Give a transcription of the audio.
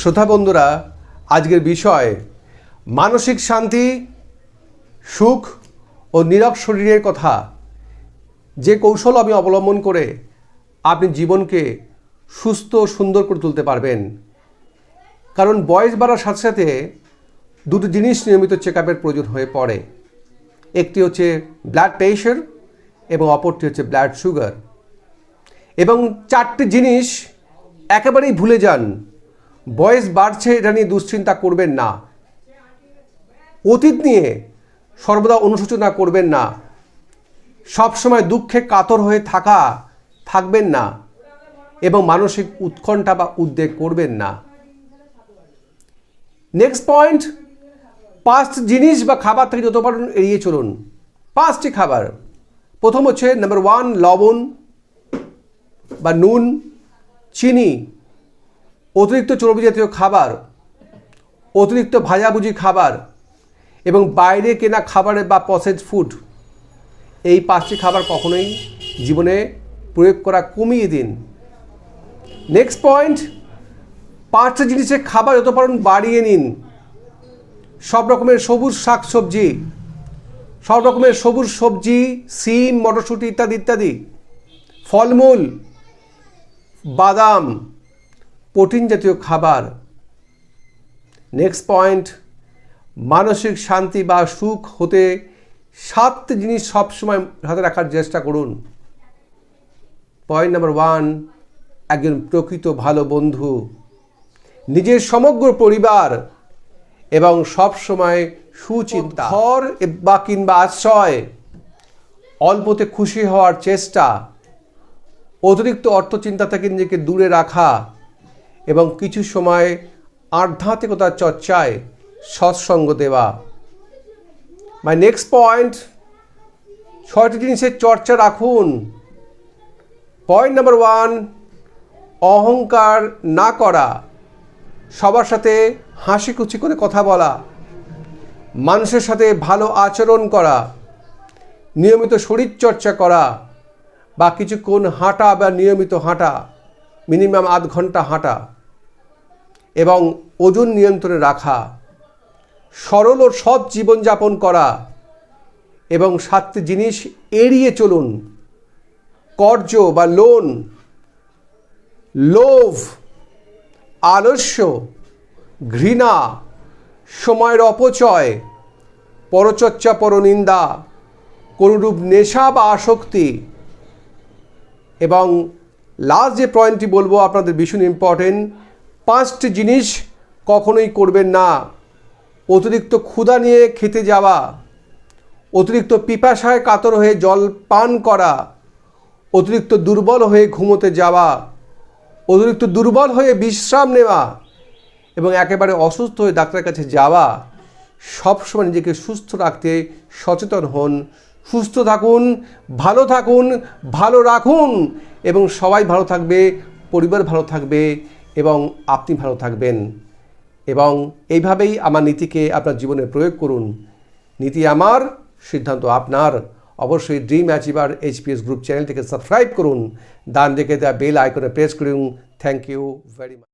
শ্রোতা বন্ধুরা, আজকের বিষয়, মানসিক শান্তি, সুখ ও নীরব শরীরের কথা। যে কৌশল আমি অবলম্বন করে আপনি জীবনকে সুস্থ সুন্দর করে তুলতে পারবেন। কারণ বয়স বাড়ার সাথে সাথে দুটো জিনিস নিয়মিত চেক আপের প্রয়োজন হয়ে পড়ে। একটি হচ্ছে ব্লাড প্রেশার এবং অপরটি হচ্ছে ব্লাড সুগার এবং চারটি জিনিস একেবারেই ভুলে যান। বয়স বাড়ছে, এটা নিয়ে দুশ্চিন্তা করবেন না। অতীত নিয়ে সর্বদা অনুশোচনা করবেন না। সবসময় দুঃখে কাতর হয়ে থাকা, থাকবেন না এবং মানসিক উৎকণ্ঠা বা উদ্বেগ করবেন না। নেক্সট পয়েন্ট পাঁচটি জিনিস বা খাবার থেকে যত পারেন এড়িয়ে চলুন। পাঁচটি খাবার। প্রথম হচ্ছে নাম্বার ওয়ান লবণ বা নুন, চিনি। অতিরিক্ত চর্বি জাতীয় খাবার, অতিরিক্ত ভাজাভুজি খাবার এবং বাইরে কেনা খাবারে বা প্রসেস ফুড এই পাঁচটি খাবার কখনোই জীবনে প্রয়োগ করা কমিয়ে দিন। নেক্সট পয়েন্ট পাঁচটা জিনিসের খাবার যত পারেন বাড়িয়ে নিন। সব রকমের সবুজ শাক সবজি সব রকমের সবুজ সবজি, সিম, মটরশুঁটি ইত্যাদি ইত্যাদি। ফলমূল, বাদাম প্রোটিন জাতীয় খাবার। নেক্সট পয়েন্ট মানসিক শান্তি বা সুখ হতে সাতটি জিনিস সবসময় হাতে রাখার চেষ্টা করুন। পয়েন্ট নাম্বার ওয়ান একজন প্রকৃত ভালো বন্ধু। নিজের সমগ্র পরিবার এবং সব সময় সুচিন্তা। ঘর বা কিংবা আশ্রয়। অল্পতে খুশি হওয়ার চেষ্টা। অতিরিক্ত অর্থচিন্তা থেকে নিজেকে দূরে রাখা। এবং কিছু সময় আধ্যাত্মিকতার চর্চায় সৎসঙ্গ দেওয়া। মাই নেক্সট পয়েন্ট ছয়টি জিনিসের চর্চা রাখুন। পয়েন্ট নাম্বার ওয়ান অহংকার না করা। সবার সাথে হাসি খুশি করে কথা বলা। মানুষের সাথে ভালো আচরণ করা। নিয়মিত শরীরচর্চা করা। বা কিছুক্ষণ হাঁটা বা নিয়মিত হাঁটা। মিনিমাম আধ ঘণ্টা হাঁটা এবং ওজন নিয়ন্ত্রণে রাখা, সরল ও সৎ জীবনযাপন করা এবং সাতটি জিনিস এড়িয়ে চলুন। কর্য বা লোন, লোভ, আলস্য, ঘৃণা, সময়ের অপচয়, পরচর্চা, পরনিন্দা কোনোরূপ নেশা বা আসক্তি এবং লাস্ট যে পয়েন্টটি বলব, আপনাদের ভীষণ ইম্পর্টেন্ট পাঁচটি জিনিস কখনোই করবেন না। অতিরিক্ত ক্ষুধা নিয়ে খেতে যাওয়া, অতিরিক্ত পিপাসায় কাতর হয়ে জল পান করা, অতিরিক্ত দুর্বল হয়ে ঘুমোতে যাওয়া, অতিরিক্ত দুর্বল হয়ে বিশ্রাম নেওয়া এবং একেবারে অসুস্থ হয়ে ডাক্তারের কাছে যাওয়া, সবসময় নিজেকে সুস্থ রাখতে সচেতন হন। সুস্থ থাকুন, ভালো থাকুন, ভালো রাখুন এবং সবাই ভালো থাকবে, পরিবার ভালো থাকবে এবং আপনি ভালো থাকবেন। এবং এইভাবেই আমার নীতিকে আপনার জীবনে প্রয়োগ করুন। নীতি আমার, সিদ্ধান্ত আপনার। অবশ্যই ড্রিম অ্যাচিভার এইচপিএস গ্রুপ চ্যানেলটিকে সাবস্ক্রাইব করুন। ডান দিকে দেওয়া বেল আইকনে প্রেস করুন। Thank you very much